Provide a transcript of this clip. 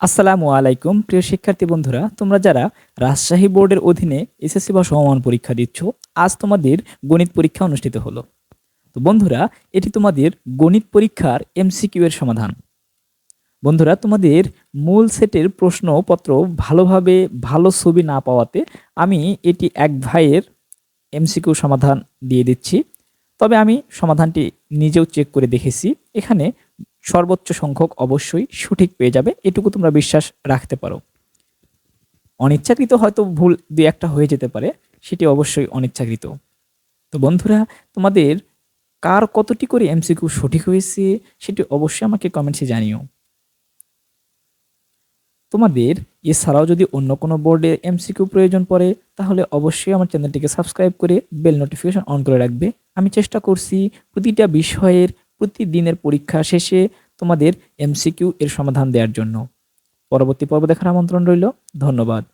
আসসালামু আলাইকুম, প্রিয় শিক্ষার্থী বন্ধুরা। তোমরা যারা রাজশাহী বোর্ডের অধীনে এসএসসি বা সমমান পরীক্ষা দিচ্ছ, আজ তোমাদের গণিত পরীক্ষা অনুষ্ঠিত হলো। তো বন্ধুরা, এটি তোমাদের গণিত পরীক্ষার এমসিকিউ এর সমাধান। বন্ধুরা, তোমাদের মূল সেটের প্রশ্নপত্র ভালোভাবে ভালো ছবি না পাওয়াতে আমি এটি এক ভাইয়ের এমসিকিউ সমাধান দিয়ে দিচ্ছি। তবে আমি সমাধানটি নিজেও চেক করে দেখেছি। এখানে সর্বোচ্চ সংখ্যক অবশ্যই সঠিক পেয়ে যাবে। এটুকু তোমরা বিশ্বাস রাখতে পারো। অনিচ্ছাকৃত হয়তো ভুল দুই একটা হয়ে যেতে পারে, সেটি অবশ্যই অনিচ্ছাকৃত। তো বন্ধুরা, তোমাদের কার কতটি করে এমসিকিউ সঠিক হয়েছে, সেটি অবশ্যই আমাকে কমেন্টসে জানিও। তোমাদের এছাড়াও যদি অন্য কোনো বোর্ডে এমসিকিউ প্রয়োজন পড়ে, তাহলে অবশ্যই আমার চ্যানেলটিকে সাবস্ক্রাইব করে বেল নোটিফিকেশন অন করে রাখবে। আমি চেষ্টা করছি প্রতিটা বিষয়ের প্রতিদিনের পরীক্ষা শেষে তোমাদের এমসিকিউ এর সমাধান দেওয়ার জন্য। পরবর্তী পর্ব দেখার আমন্ত্রণ রইল। ধন্যবাদ।